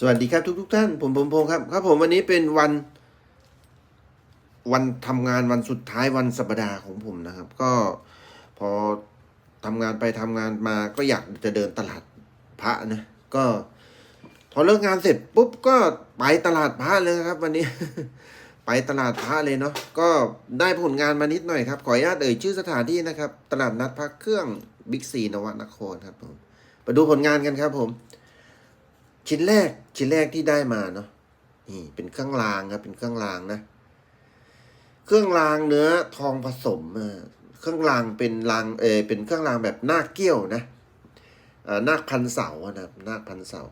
สวัสดีครับทุกทุกท่านผมผมพงษ์ครับครับผมวันนี้เป็นวันวันทำงานวันสุดท้ายวันสัปดาห์ของผมนะครับ ก็พอทำงานไปทำงานมาก็อยากจะเดินตลาดพระนะก็ พอเลิกงานเสร็จปุ๊บก็ไปตลาดพระเลยครับ วันนี้ ไปตลาดพระเลยเนาะก็ได้ผลงานมานิดหน่อยครับขออนุญาตเอ่ยชื่อสถานที่นะครับ ตลาดนัดพระเครื่องบิ๊กซีนวนครครับผมไปดูผลงานกันครับผม ชิ้นแรกชิ้นแรกที่ได้มาเนาะนี่เป็นเครื่องรางครับเป็นเครื่องรางนะ เครื่องรางเนื้อทองผสมเครื่องรางเป็นรางเออเป็นเครื่องรางแบบนาคเกี้ยวนะอ่อนาคพันเสานะครับนาคพันเสา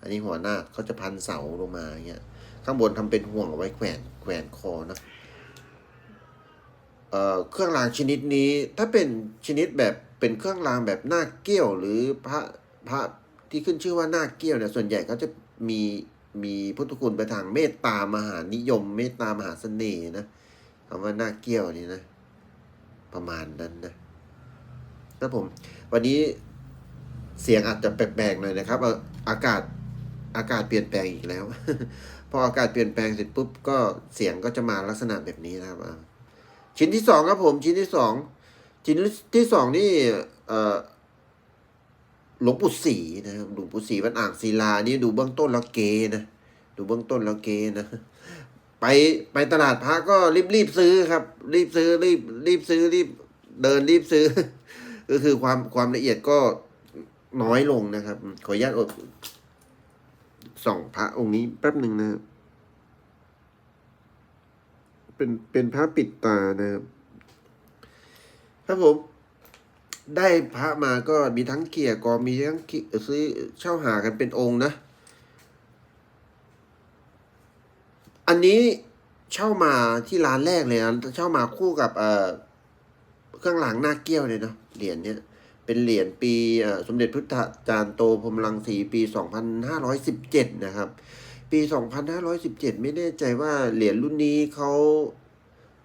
อันนี้หัวนาคเขาจะพันเสาลงมาอย่างเงี้ยข้างบนทำเป็นห่วงเอาไว้แขวนแขวนคอนะเอ่อเครื่องรางชนิดนี้ถ้าเป็นชนิดแบบเป็นเครื่องรางแบบนาคเกี้ยวหรือพระพระ ที่ขึ้นชื่อว่านาคเกี้ยวเนี่ยส่วนใหญ่เขาจะมีมีพุทธคุณไปทางเมตตามหานิยม เมตตามหาเสน่ห์นะคำว่านาคเกี้ยวนี่นะ ประมาณนั้นนะแล้วผม วันนี้เสียงอาจจะแปลกๆหน่อยนะครับอากาศอากาศเปลี่ยนแปลงอีกแล้ว พออากาศเปลี่ยนแปลงเสร็จปุ๊บก็เสียงก็จะมาลักษณะแบบนี้นะครับชิ้นที่สองครับผมชิ้นที่สองชิ้นที่สองนี่เอ่อ หลวงปู่ศรีนะครับหลวงปู่ศรีวัดอ่างศิลานี่ดูเบื้องต้นแล้วเกนะดูเบื้องต้นแล้วเกนะไปไปตลาดพระก็รีบรีบซื้อครับ รีบซื้อรีบรีบซื้อรีบเดินรีบซื้อ ก็คือความความละเอียดก็น้อยลงนะครับ ขออนุญาตอดส่องพระองค์นี้แป๊บหนึ่งนะครับเป็นเป็นพระปิดตานะครับครับผม ได้พระมาก็มีทั้งเกียร์กอมีทั้งซื้อเช่าหากันเป็นองค์นะ อันนี้เช่ามาที่ร้านแรกเลยนะเช่ามาคู่กับเอ่อเครื่องหลังหน้าเกี้ยวเลยเนาะเหรียญเนี้ยเป็นเหรียญปีสมเด็จพุทธจารย์โตพรหมรังสีปี 2517 นะครับ ปี 2517 ไม่แน่ใจว่าเหรียญรุ่นนี้เขา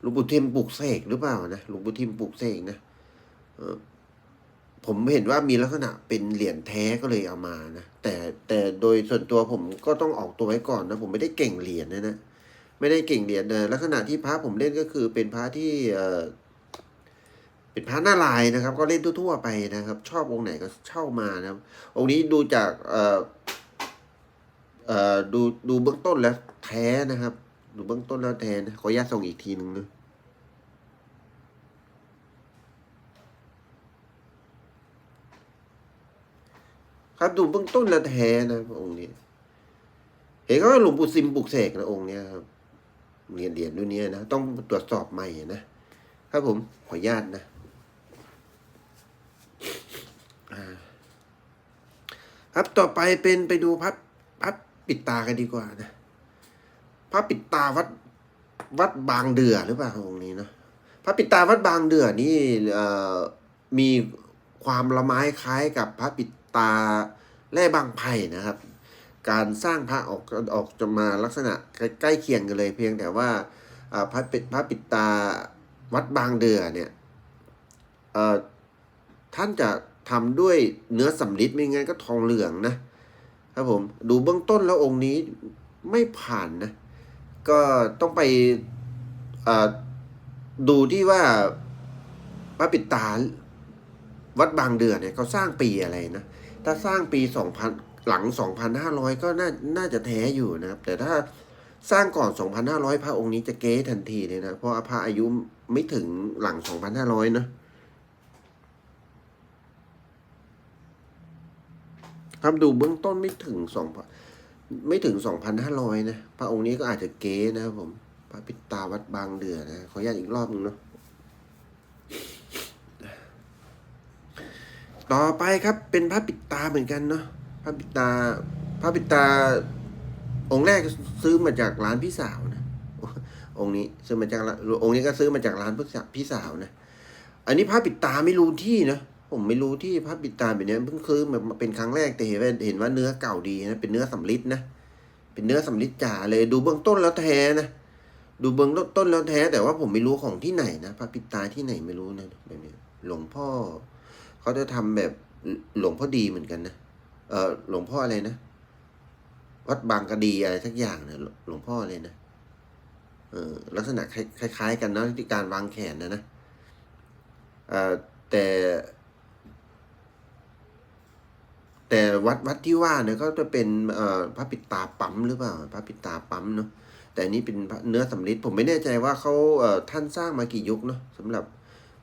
หลวงปู่ทิมปลูกเสกหรือเปล่านะหลวงปู่ทิมปลูกเสกนะ ผมเห็นว่ามีลักษณะเป็นเหรียญแท้ก็เลยเอามานะแต่แต่โดยส่วนตัวผมก็ต้องออกตัวไว้ก่อนนะผมไม่ได้เก่งเหรียญนะนะไม่ได้เก่งเหรียญนะลักษณะที่พระผมเล่นก็คือเป็นพระที่เออเป็นพระหน้าลายนะครับ ก็เล่นทั่วๆไปนะครับ ชอบองค์ไหนก็เช่ามานะครับ องค์นี้ดูจากเออเออดูดูเบื้องต้นแล้วแท้นะครับ ดูเบื้องต้นแล้วแท้นะขออนุญาตส่งอีกทีหนึ่งนะ ครับดูเบื้องต้นแล้วแท้นะองค์นี้ เห็นเขาหลวงปู่ซิมปลุกเสกนะองค์เนี้ยครับเรียญเรียญรุ่นเนี้ยนะต้องตรวจสอบใหม่นะครับผมขออนุญาตนะครับต่อไปเป็นไปดูพัดพัดปิดตากันดีกว่านะพระปิดตาวัดวัดบางเดือหรือเปล่าองค์นี้เนะพระปิดตาวัดบางเดือนี่มีความละไม้คล้ายกับพระปิด ตาแร่บางไผ่นะครับ การสร้างพระออกออกจะมาลักษณะใกล้เคียงกันเลยเพียงแต่ว่าพระปิดพระปิดตาวัดบางเดือเนี่ยท่านจะทำด้วยเนื้อสำริดไม่งั้นก็ทองเหลืองนะครับผมดูเบื้องต้นแล้วองค์นี้ไม่ผ่านนะ ก็ต้องไปดูที่ว่าพระปิดตาวัดบางเดือเนี่ยเขาสร้างปีอะไรนะ ถ้าสร้างปีสองพันหลังสองพันห้าร้อยก็น่าน่าจะแท้อยู่นะครับ แต่ถ้าสร้างก่อนสองพันห้าร้อยพระองค์นี้จะเก๊ทันทีเลยนะ เพราะพระอายุไม่ถึงหลังสองพันห้าร้อยนะครับดูเบื้องต้นไม่ถึงสองไม่ถึงสองพันห้าร้อยนะ พระองค์นี้ก็อาจจะเก๊นะครับผม พระปิตาวัดบางเดือนะ ขออนุญาตอีกรอบหนึงเนาะ ต่อไปครับเป็นพระปิดตาเหมือนกันเนาะพระปิดตาพระปิดตา องค์แรกซื้อมาจากร้านพี่สาวนะองค์นี้ซื้อมาจากร้านองค์นี้ก็ซื้อมาจากร้านพี่สาวนะอันนี้พระปิดตาไม่รู้ที่นะผมไม่รู้ที่พระปิดตาแบบนี้เพิ่งซื้อมาเป็นครั้งแรกแต่เห็นว่าเห็นว่าเนื้อเก่าดีนะเป็นเนื้อสำลิดนะเป็นเนื้อสำลิดจ๋าเลยดูเบื้องต้นแล้วแท้นะดูเบื้องต้นแล้วแท้ แต่ว่าผมไม่รู้ของที่ไหนนะพระปิดตาที่ไหนไม่รู้นะแบบนี้หลวงพ่อ เขาจะทำแบบหลวงพ่อดีเหมือนกันนะเออหลวงพ่ออะไรนะ วัดบางกะดีอะไรสักอย่างเนี่ยหลวงพ่อเลยนะเออลักษณะคล้าย ๆ กันนะที่การวางแขนนะนะเอ่อแต่แต่วัดวัดที่ว่าเนี่ยก็จะเป็นเอ่อพระปิดตาปั๊มหรือเปล่าพระปิดตาปั๊มเนาะแต่อันนี้เป็นเนื้อสำริดผมไม่แน่ใจว่าเขาเอ่อท่านสร้างมากี่ยุคเนาะสำหรับ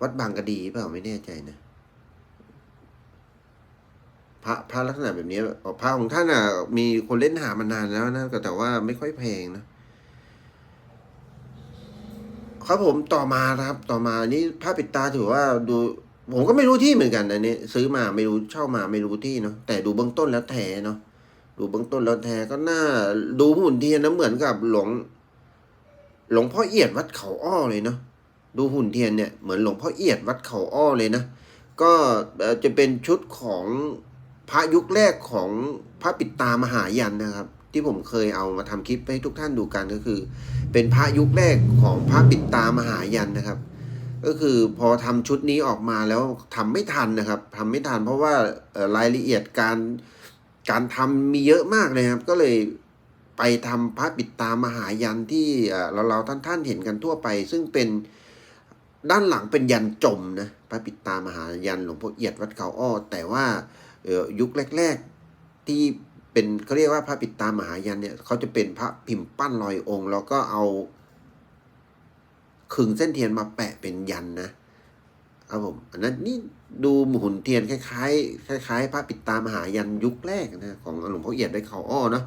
วัดบางกะดีเปล่าไม่แน่ใจนะ พระพระลักษณะแบบนี้พระของท่านอะ มีคนเล่นหามานานแล้วนะแต่ว่าไม่ค่อยแพงนะ ครับผมต่อมาครับ ต่อมานี่ผ้าปิดตาถือว่าดู ผมก็ไม่รู้ที่เหมือนกันอันนี้ ซื้อมาไม่รู้เช่ามาไม่รู้ที่เนาะแต่ดูเบื้องต้นแล้วแท้เนาะดูเบื้องต้นแล้วแท้ก็น่าดูหุ่นเทียนนะเหมือนกับหลวงหลวงพ่อเอียดวัดเขาอ้อเลยเนาะดูหุ่นเทียนเนี่ยเหมือนหลวงพ่อเอียดวัดเขาอ้อเลยนะก็จะเป็นชุดของ พระยุคแรกของพระปิดตามหายันนะครับ ที่ผมเคยเอามาทำคลิปให้ทุกท่านดูกันก็คือ เป็นพระยุคแรกของพระปิดตามหายันนะครับ ก็คือพอทำชุดนี้ออกมาแล้วทำไม่ทันนะครับทำไม่ทันเพราะว่ารายละเอียดการการทำมีเยอะมากเลยครับ ก็เลยไปทำพระปิดตามหายันที่เราเราท่านท่านๆเห็นกันทั่วไป ซึ่งเป็นด้านหลังเป็นยันจมนะพระปิดตามหายันหลวงพ่อเอียดวัดเขาอ้อแต่ว่า ยุคแรก ๆที่เป็นเขาเรียกว่าพระปิดตามหายันเนี่ยเขาจะเป็นพระพิมพ์ปั้นลอยองค์ แล้วก็เอาขึงเส้นเทียนมาแปะเป็นยันนะครับผมอันนั้นนี่ดูหุ่นเทียนคล้ายๆคล้ายๆพระปิดตามหายันยุคแรกนะของหลวงพ่อเอียดได้เขาอ้อเนาะ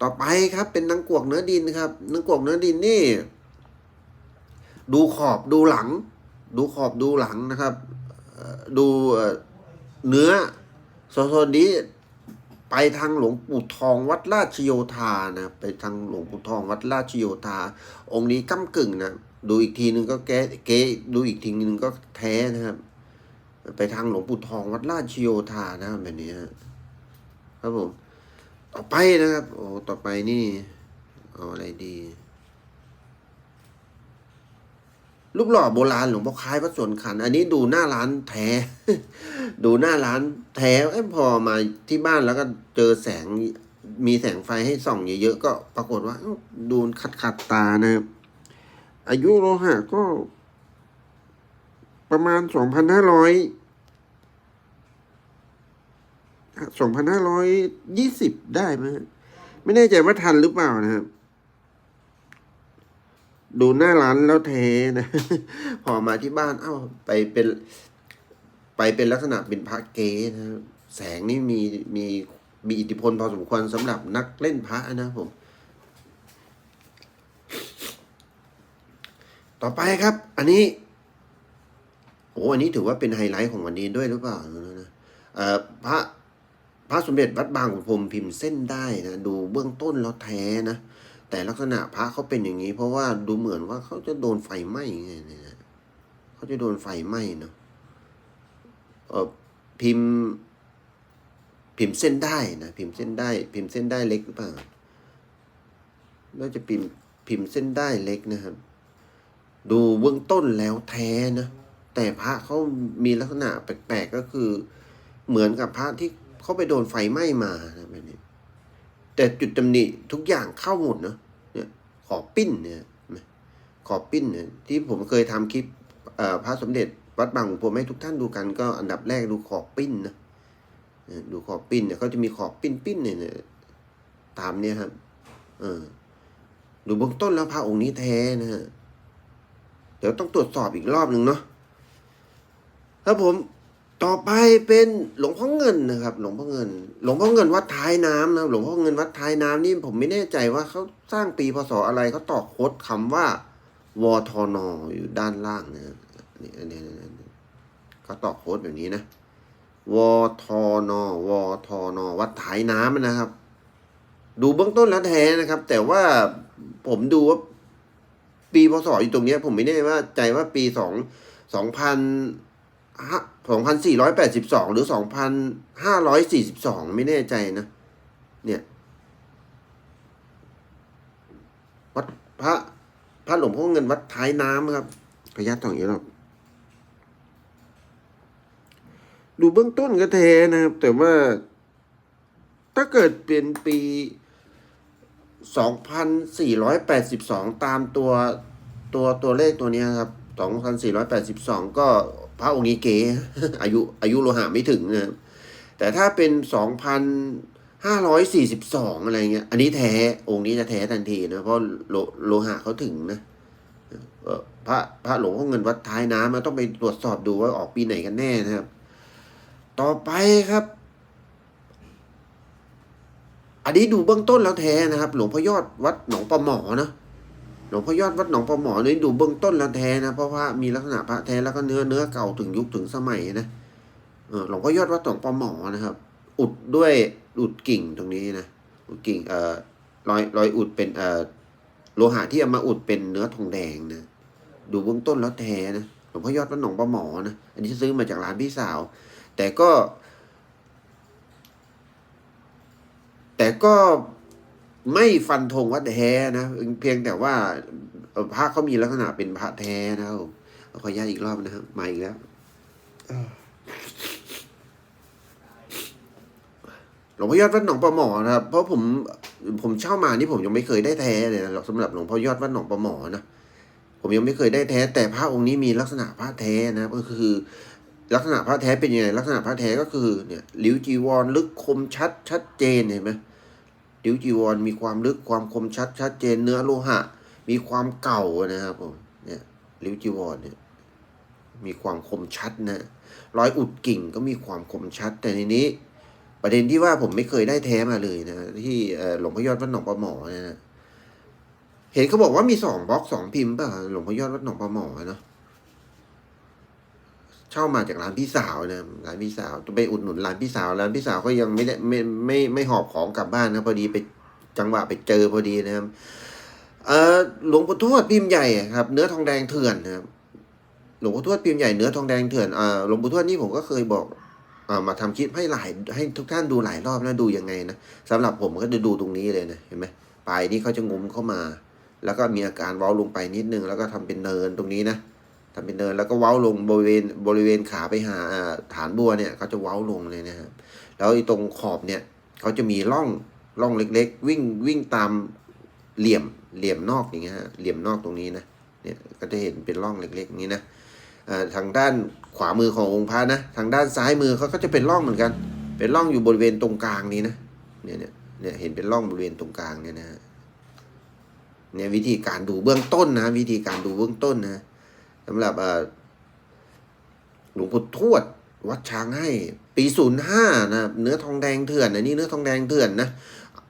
ต่อไปครับเป็นนางกวกเนื้อดินครับนางกวกเนื้อดินนี่ ดูขอบดูหลัง ดูขอบดูหลังนะครับ ดูเนื้อ โซโซนนี้ไปทางหลวงปู่ทองวัดราชโยธานะไปทางหลวงปู่ทองวัดราชโยธา องค์นี้ก้ากึ่งนะดูอีกทีนึงก็แก้เก๊ดูอีกทีนึงก็แท้นะครับ ไปทางหลวงปู่ทองวัดราชโยธานะครับแบบนี้ครับผมต่อไปนะครับ โอ้ต่อไปนี่ เอาอะไรดี รูปหล่อโบราณหลวงพ่อคล้ายวัดสวนขัน อันนี้ดูหน้าร้านแท้ ดูหน้าร้านแท้เอ้พอมาที่บ้านแล้วก็เจอแสงมีแสงไฟให้ส่องเยอะๆก็ปรากฏว่าดูขัดขัดตานะครับอายุโลหะก็ ประมาณสองพันห้าร้อยสองพันห้าร้อยยี่สิบได้ไหมไม่แน่ใจว่าทันหรือเปล่านะครับ ดูหน้าร้านแล้วเทนะ พอมาที่บ้าน เอ้า ไปเป็น ไปเป็นลักษณะเป็นพระเกนะแสงนี่มีมีมีอิทธิพลพอสมควรสำหรับนักเล่นพระนะผม ต่อไปครับ อันนี้โอ้อันนี้ถือว่าเป็นไฮไลท์ของวันนี้ด้วยหรือเปล่านะเอ่อพระพระสมเด็จวัดบางขุนพรมพิมพ์เส้นได้นะ ดูเบื้องต้นแล้วแท้นะ แต่ลักษณะพระเขาเป็นอย่างนี้ เพราะว่าดูเหมือนว่าเขาจะโดนไฟไหม้ไงเนี่ยเขาจะโดนไฟไหม้เนาะเออพิมพ์ พิมพ์เส้นได้นะพิมพ์เส้นได้ พิมพ์เส้นได้เล็กหรือเปล่าน่าจะพิมพ์พิมพ์เส้นได้เล็กนะครับ ดูเบื้องต้นแล้วแท้นะ แต่พระเขามีลักษณะแปลกๆก็คือ เหมือนกับพระที่เขาไปโดนไฟไหม้มานะแบบนี้แต่จุดตำหนิทุกอย่างเข้าหมดเนาะ ขอบปิ้นเนี่ยนไหมขอบปิ้นเนี่ยที่ผมเคยทำคลิปพระสมเด็จวัดบางขุนพรมให้ทุกท่านดูกันก็อันดับแรกดูขอบปิ้นนะดูขอบปิ้นเนี่ยเขาจะมีขอบปิ้นปิ้นเนี่ยเนี่ยตามเนี่ยครับเออดูเบื้องต้นแล้วพระองค์นี้แท้นะฮะเดี๋ยวต้องตรวจสอบอีกรอบหนึ่งเนาะครับผม ต่อไปเป็นหลวงพ่อเงินนะครับ หลวงพ่อเงิน หลวงพ่อเงินวัดท้ายน้ำนะหลวงพ่อเงินวัดท้ายน้ำนี่ผมไม่แน่ใจว่าเขาสร้างปีพศอะไรเขาต่อโคดคำว่าวทนอยู่ด้านล่างนะนี่อันนี้อันนี้เขาต่อโคดแบบนี้นะวทนวทนวัดท้ายน้ำนะครับ ดูเบื้องต้นแล้วแท้นะครับ แต่ว่าผมดูว่าปีพศอยู่ตรงนี้ผมไม่แน่ว่าใจว่าปีสองสองพัน สองพันสี่ร้อยแปดสิบสองหรือสองพันห้าร้อยสี่สิบสองไม่แน่ใจนะ เนี่ยวัดพระพระหลวงพ่อเงินวัดท้ายน้ำครับขออนุญาตตรงนี้หรอกดูเบื้องต้นก็เทนะครับ แต่ว่าถ้าเกิดเป็นปีสองพันสี่ร้อยแปดสิบสองตามตัวตัวตัวเลขตัวนี้ครับสองพันสี่ร้อยแปดสิบสองก็ พระองค์นี้เก๋อายุอายุโลหะไม่ถึงนะครับแต่ถ้าเป็นสองพันห้าร้อยสี่สิบสองอะไรเงี้ย อันนี้แท้องค์นี้จะแท้ทันทีนะ เพราะโลโลหะเขาถึงนะพระพระหลวงพ่อเงินวัดท้ายน้ำมันต้องไปตรวจสอบดูว่าออกปีไหนกันแน่นะครับ ต่อไปครับ อันนี้ดูเบื้องต้นแล้วแท้นะครับ หลวงพ่อยอดวัดหนองปลาหมอนะ หลวงพ่อยอดวัดหนองปลาหมอนี่ดูเบื้องต้นแล้วแท้นะ เพราะว่ามีลักษณะพระแท้แล้วก็เนื้อเนื้อเก่าถึงยุคถึงสมัยนะเออหลวงพ่อยอดวัดหนองปลาหมอนะครับ อุดด้วยอุดกิ่งตรงนี้นะอุดกิ่งเอ่อรอยรอยอุดเป็นเอ่อโลหะที่เอามาอุดเป็นเนื้อทองแดงนะดูเบื้องต้นแล้วแท้นะหลวงพ่อยอดวัดหนองปลาหมอนะอันนี้ซื้อมาจากร้านพี่สาว แต่ก็ แต่ก็ ไม่ฟันธงว่าแท้นะ เพียงแต่ว่าพระเขามีลักษณะเป็นพระแท้นะครับขออนุญาตอีกรอบนะครับมาอีกแล้วหลวงพ่อยอดวัดหนองปลาหมอนะครับ เพราะผมผมเช่ามานี่ผมยังไม่เคยได้แท้เลยนะสำหรับหลวงพ่อยอดวัดหนองปลาหมอนะผมยังไม่เคยได้แท้ แต่พระองค์นี้มีลักษณะพระแท้นะก็คือ ลักษณะพระแท้เป็นยังไงลักษณะพระแท้ก็คือเนี่ยลิ้วจีวรลึกคมชัดชัดเจนเห็นไหม ลิ้วจีวรมีความลึกความคมชัดชัดเจนเนื้อโลหะ มีความเก่านะครับผมเนี่ยลิ้วจีวรเนี่ยมีความคมชัดนะรอยอุดกิ่งก็มีความคมชัด แต่ในนี้ ประเด็นที่ว่าผมไม่เคยได้แท้มาเลยนะที่หลวงพ่อยอดวัดหนองปลาหมอเนี่ยนะเห็นเขาบอกว่ามีสองบล็อกสองพิมพ์ป่ะหลวงพ่อยอดวัดหนองปลาหมอเนาะ เช่ามาจากร้านพี่สาวนะร้านพี่สาวต้องไปอุดหนุนร้านพี่สาวร้านพี่สาวก็ยังไม่ได้ไม่ไม่ไม่หอบของกลับบ้านนะพอดีไปจังหวะไปเจอพอดีนะครับ เออหลวงปู่ทวดพิมพ์ใหญ่ครับ เนื้อทองแดงเถื่อนนะครับหลวงปู่ทวดพิมพ์ใหญ่เนื้อทองแดงเถื่อนอ่าหลวงปู่ทวดนี่ผมก็เคยบอกอ่ามาทำคลิปให้หลายให้ทุกท่านดูหลายรอบนะดูยังไงนะสำหรับผมก็จะดูตรงนี้เลยนะเห็นไหมปลายนี้เขาจะงุ้มเข้ามา แล้วก็มีอาการเว้าลงไปนิดนึงแล้วก็ทำเป็นเนินตรงนี้นะ ทำเป็นเนินแล้วก็เว้าลงบริเวณบริเวณขาไปหาฐานบัวเนี่ยเขาจะเว้าลงเลยนะครับแล้วตรงขอบเนี่ยเขาจะมีร่องร่องเล็ก ๆ วิ่งวิ่งตามเหลี่ยมเหลี่ยมนอกอย่างเงี้ยฮะเหลี่ยมนอกตรงนี้นะเนี่ยก็จะเห็นเป็นร่องเล็กๆอย่างนี้นะทางด้านขวามือขององค์พระนะทางด้านซ้ายมือเขาก็จะเป็นร่องเหมือนกัน เป็นร่องอยู่บริเวณตรงกลางนี้นะเนี่ยเนี่ยเนี่ยเห็นเป็นร่องบริเวณตรงกลางเนี่ยนะเนี่ยวิธีการดูเบื้องต้นนะ วิธีการดูเบื้องต้นนะ สำหรับหลวงปู่ทวดวัดช้างให้ ปีศูนย์ห้านะเนื้อทองแดงเถื่อนอันนี้เนื้อทองแดงเถื่อนนะ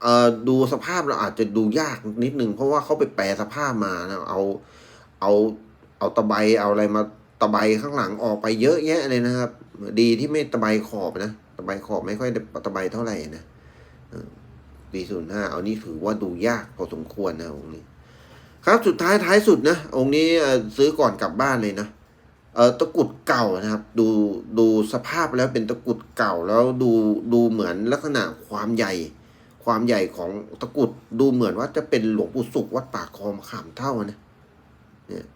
เออดูสภาพเราอาจจะดูยากนิดนึง เพราะว่าเขาไปแปลสภาพมานะเอาเอาเอาตะไบเอาอะไรมาตะไบข้างหลังออกไปเยอะแยะเลยนะครับ ดีที่ไม่ตะไบขอบนะตะไบขอบไม่ค่อยตะไบเท่าไหร่นะปีศูนย์ห้าเอานี่ถือว่าดูยากพอสมควรนะองค์นี้ ครับสุดท้ายท้ายสุดนะองค์นี้ซื้อก่อนกลับบ้านเลยนะเออตะกุดเก่านะครับ ดูดูสภาพแล้วเป็นตะกุดเก่าแล้วดูดูเหมือนลักษณะความใหญ่ ความใหญ่ของตะกุดดูเหมือนว่าจะเป็นหลวงปู่สุขวัดปากคลองมขามเท่านะเนี่ย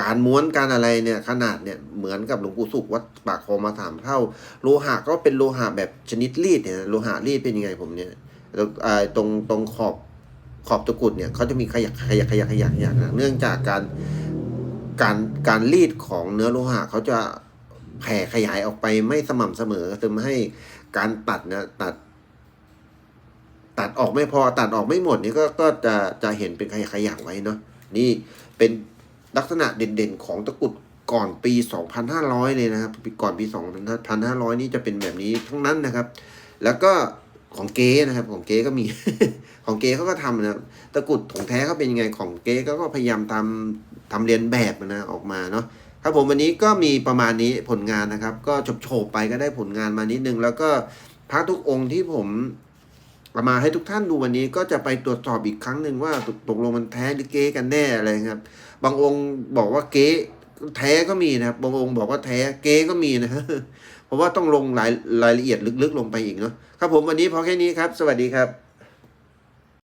การม้วนการอะไรเนี่ยขนาดเนี่ยเหมือนกับหลวงปู่สุขวัดปากคลองมะขามเท่า โลหะก็เป็นโลหะแบบชนิดรีดเนี่ยโลหะรีดเป็นยังไงผมเนี่ยตรงตรงขอบ ขอบตะกุดเนี่ยเขาจะมีขยักขยักขยักขยักขยักนะเนื่องจากการการการรีดของเนื้อโลหะเขาจะแผ่ขยายออกไปไม่สม่ำเสมอทำให้การตัดเนะตัด ตัดออกไม่พอตัดออกไม่หมดนี่ก็ก็จะจะเห็นเป็นขยักขยักไว้เนาะนี่เป็นลักษณะเด่นๆของตะกุดก่อนปี 2500 เลยนะครับก่อนปี 2500 นี่จะเป็นแบบนี้ทั้งนั้นนะครับ แล้วก็ของเก๊นะครับ ของเก๊ก็มี ของเก๊เขาก็ทำนะตะกุดของแท้เขาเป็นยังไงของเก๊ก็ก็พยายามทำทำเรียนแบบนะออกมาเนาะครับผมวันนี้ก็มีประมาณนี้ผลงานนะครับ ก็จบโฉบไปก็ได้ผลงานมานิดนึง แล้วก็พระทุกองค์ที่ผมเอามาให้ทุกท่านดูวันนี้ก็จะไปตรวจสอบอีกครั้งหนึ่งว่าตกตกลงมันแท้หรือเก๊กันแน่อะไรครับ บางองค์บอกว่าเก๊แท้ก็มีนะครับบางองค์บอกว่าแท้เก๊ก็มีนะเพราะว่าต้องลงรายรายละเอียดลึกๆลงไปอีกเนาะครับผมวันนี้พอแค่นี้ครับ สวัสดีครับ